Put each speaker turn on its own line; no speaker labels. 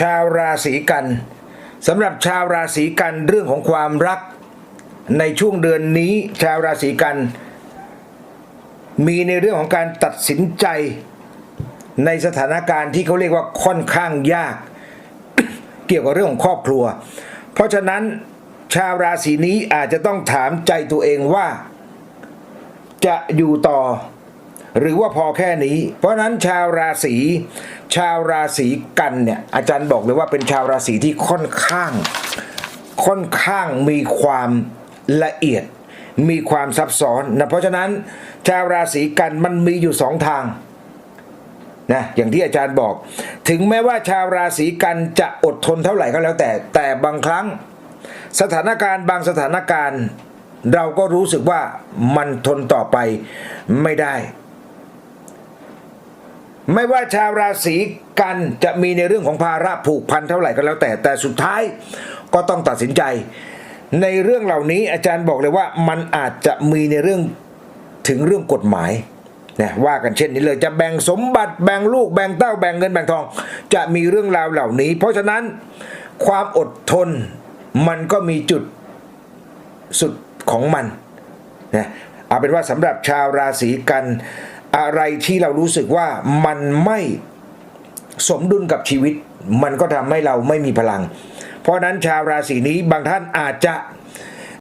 ชาวราศีกันสำหรับชาวราศีกันเรื่องของความรัก ในช่วงเดือนนี้ชาวราศีกัน มีในเรื่องของการตัดสินใจ ในสถานการณ์ที่เขาเรียกว่าค่อนข้างยาก เกี่ยวกับเรื่องของครอบครัว เพราะฉะนั้นชาวราศีนี้อาจจะต้องถามใจตัวเองว่า จะอยู่ต่อ หรือว่าพอแค่นี้ เพราะนั้นชาวราศีชาวราศีกันเนี่ยอาจารย์บอกเลยว่าเป็นชาวราศีที่ค่อนข้าง ค่อนข้างมีความละเอียด มีความซับซ้อนนะเพราะฉะนั้นชาวราศีกันมันมีอยู่สองทางนะอย่างที่อาจารย์บอก ถึงแม้ว่าชาวราศีกันจะอดทนเท่าไหร่ก็แล้วแต่ แต่บางครั้ง สถานการณ์บางสถานการณ์ เราก็รู้สึกว่ามันทนต่อไปไม่ได้ ไม่ว่าชาวราศีกันจะมีในเรื่องของภาระผูกพันเท่าไหร่ก็แล้วแต่ แต่สุดท้ายก็ต้องตัดสินใจ ในเรื่องเหล่านี้อาจารย์บอกเลยว่ามันอาจจะมีในเรื่องถึงเรื่องกฎหมายนะว่ากันเช่นนี้เลยจะแบ่งสมบัติแบ่งลูกแบ่งเต้าแบ่งเงินแบ่งทอง จะมีเรื่องราวเหล่านี้ เพราะฉะนั้นความอดทนมันก็มีจุดสุดของมันนะเอาเป็นว่าสำหรับชาวราศีกัน อะไรที่เรารู้สึกว่ามันไม่สมดุลกับชีวิต มันก็ทำให้เราไม่มีพลัง เพราะนั้นชาวราศีนี้บางท่านอาจจะ